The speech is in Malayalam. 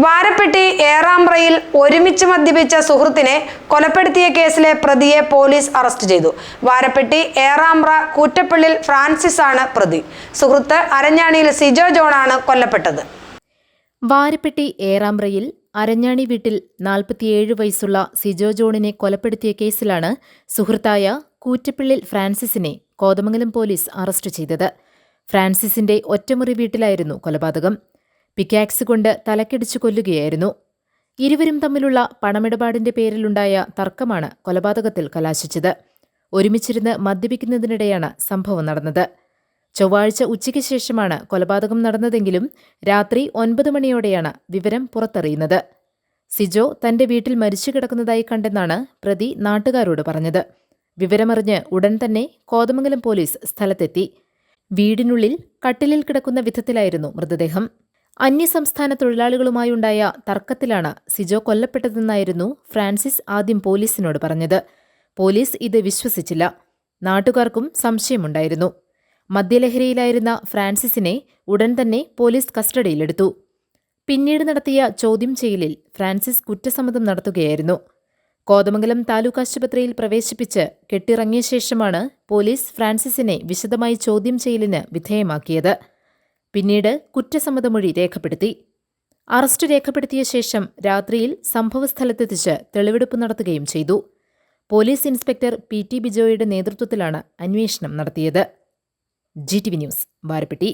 വാരപ്പെട്ടി ഏറാമ്പ്രയിൽ ഒരുമിച്ച് മദ്യപിച്ച സുഹൃത്തിനെ കൊലപ്പെടുത്തിയ കേസിലെ പ്രതിയെ പോലീസ് അറസ്റ്റ് ചെയ്തു. വാരപ്പെട്ടി ഏറാമ്പ്ര കൂറ്റപ്പള്ളിൽ ഫ്രാൻസിസ് ആണ് പ്രതി. സുഹൃത്ത് അരഞ്ഞാണിയിൽ സിജോ ജോണാണ് കൊല്ലപ്പെട്ടത്. വാരപ്പെട്ടി ഏറാമ്പ്രയിൽ അരഞ്ഞാണി വീട്ടിൽ നാൽപ്പത്തിയേഴ് വയസ്സുള്ള സിജോ ജോണിനെ കൊലപ്പെടുത്തിയ കേസിലാണ് സുഹൃത്തായ കൂറ്റപ്പിള്ളിൽ ഫ്രാൻസിസിനെ കോതമംഗലം പോലീസ് അറസ്റ്റ് ചെയ്തത്. ഫ്രാൻസിസിന്റെ ഒറ്റമുറി വീട്ടിലായിരുന്നു കൊലപാതകം. പിക്കാക്സ് കൊണ്ട് തലക്കടിച്ചു കൊല്ലുകയായിരുന്നു. ഇരുവരും തമ്മിലുള്ള പണമിടപാടിന്റെ പേരിലുണ്ടായ തർക്കമാണ് കൊലപാതകത്തിൽ കലാശിച്ചത്. ഒരുമിച്ചിരുന്ന് മദ്യപിക്കുന്നതിനിടെയാണ് സംഭവം നടന്നത്. ചൊവ്വാഴ്ച ഉച്ചയ്ക്ക് ശേഷമാണ് കൊലപാതകം നടന്നതെങ്കിലും രാത്രി ഒൻപത് മണിയോടെയാണ് വിവരം പുറത്തറിയുന്നത്. സിജോ തന്റെ വീട്ടിൽ മരിച്ചു കിടക്കുന്നതായി കണ്ടെന്നാണ് പ്രതി നാട്ടുകാരോട് പറഞ്ഞത്. വിവരമറിഞ്ഞ് ഉടൻ തന്നെ കോതമംഗലം പോലീസ് സ്ഥലത്തെത്തി. വീടിനുള്ളിൽ കട്ടിലിൽ കിടക്കുന്ന വിധത്തിലായിരുന്നു മൃതദേഹം. അന്യസംസ്ഥാന തൊഴിലാളികളുമായുണ്ടായ തർക്കത്തിലാണ് സിജോ കൊല്ലപ്പെട്ടതെന്നായിരുന്നു ഫ്രാൻസിസ് ആദ്യം പോലീസിനോട് പറഞ്ഞത്. പോലീസ് ഇത് വിശ്വസിച്ചില്ല. നാട്ടുകാർക്കും സംശയമുണ്ടായിരുന്നു. മദ്യലഹരിയിലായിരുന്ന ഫ്രാൻസിസിനെ ഉടൻ തന്നെ പോലീസ് കസ്റ്റഡിയിലെടുത്തു. പിന്നീട് നടത്തിയ ചോദ്യം ചെയ്യലിൽ ഫ്രാൻസിസ് കുറ്റസമ്മതം നടത്തുകയായിരുന്നു. കോതമംഗലം താലൂക്ക് ആശുപത്രിയിൽ പ്രവേശിപ്പിച്ച് കെട്ടിറങ്ങിയ ശേഷമാണ് പോലീസ് ഫ്രാൻസിസിനെ വിശദമായി ചോദ്യം ചെയ്യലിന് വിധേയമാക്കിയത്. പിന്നീട് കുറ്റസമ്മതമൊഴി രേഖപ്പെടുത്തി. അറസ്റ്റ് രേഖപ്പെടുത്തിയ ശേഷം രാത്രിയിൽ സംഭവസ്ഥലത്തെത്തിച്ച് തെളിവെടുപ്പ് നടത്തുകയും ചെയ്തു. പോലീസ് ഇൻസ്പെക്ടർ പി ടി ബിജോയുടെ നേതൃത്വത്തിലാണ് അന്വേഷണം നടത്തിയത്. G T V news Varappetty.